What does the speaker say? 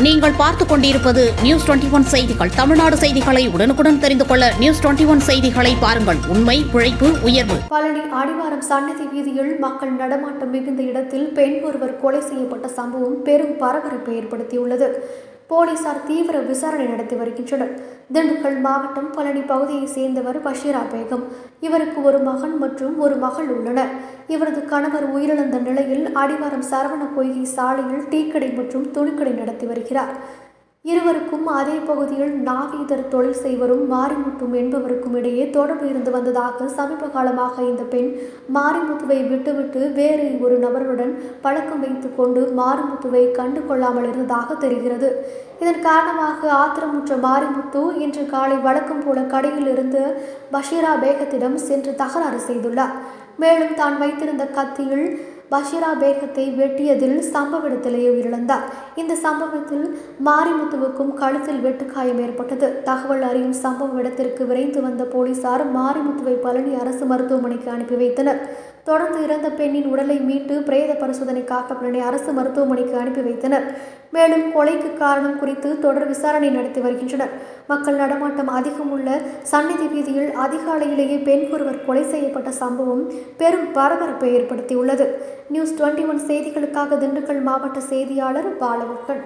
நீங்கள் பார்த்துக் கொண்டிருப்பது நியூஸ் டுவெண்டி ஒன் செய்திகள். தமிழ்நாடு செய்திகளை உடனுக்குடன் தெரிந்து கொள்ள நியூஸ் டுவெண்டி ஒன் செய்திகளை பாருங்கள். உண்மை உழைப்பு உயர்வு. பழனி அடிவாரம் சன்னதி வீதியில் மக்கள் நடமாட்டம் மிகுந்த இடத்தில் பெண் ஒருவர் கொலை செய்யப்பட்ட சம்பவம் பெரும் பரபரப்பை ஏற்படுத்தியுள்ளது. போலீசார் தீவிர விசாரணை நடத்தி வருகின்றனர். திண்டுக்கல் மாவட்டம் பழனி பகுதியைச் சேர்ந்தவர் பஷீரா பேகம். இவருக்கு ஒரு மகன் மற்றும் ஒரு மகள் உள்ளனர். இவரது கணவர் உயிரிழந்த நிலையில் அடிவாரம் சரவண பொய்கை சாலையில் டீக்கடை மற்றும் துணிக்கடை நடத்தி வருகிறார். இருவருக்கும் அதே பகுதியில் நாகேதர் தொழில் செய்வரும் மாரிமுத்தும் என்பவருக்கும் இடையே தொடர்பு இருந்து வந்ததாக சமீப காலமாக இந்த பெண் மாரிமுத்துவை விட்டுவிட்டு வேறு ஒரு நபருடன் பழக்கம் வைத்துக்கொண்டு கொண்டு மாரிமுத்துவை கண்டு கொள்ளாமல் இருந்ததாக தெரிகிறது. இதன் காரணமாக ஆத்திரமுற்ற மாரிமுத்து இன்று காலை வழக்கம் போல கடையில் இருந்து பஷீரா பேகத்திடம் சென்று தகராறு செய்துள்ளார். மேலும் தான் வைத்திருந்த கத்தியில் பஷீரா பேகத்தை வெட்டியதில் சம்பவ இடத்திலேயே உயிரிழந்தார். இந்த சம்பவத்தில் மாரிமுத்துவுக்கும் கழுத்தில் வெட்டுக்காயம் ஏற்பட்டது. தகவல் அறியும் சம்பவ இடத்திற்கு விரைந்து வந்த போலீசார் மாரிமுத்துவை பழனி அரசு மருத்துவமனைக்கு அனுப்பி வைத்தனர். தொடர்ந்து இறந்த பெண்ணின் உடலை மீட்டு பிரேத பரிசோதனைக்காக பின்னணி அரசு மருத்துவமனைக்கு அனுப்பி வைத்தனர். மேலும் கொலைக்கு காரணம் குறித்து தொடர் விசாரணை நடத்தி வருகின்றனர். மக்கள் நடமாட்டம் அதிகம் உள்ள சந்நிதி வீதியில் அதிகாலையிலேயே பெண் ஒருவர் கொலை செய்யப்பட்ட சம்பவம் பெரும் பரபரப்பை ஏற்படுத்தியுள்ளது. நியூஸ் டுவெண்ட்டி ஒன் செய்திகளுக்காக திண்டுக்கல் மாவட்ட செய்தியாளர் பாலமுருகன்.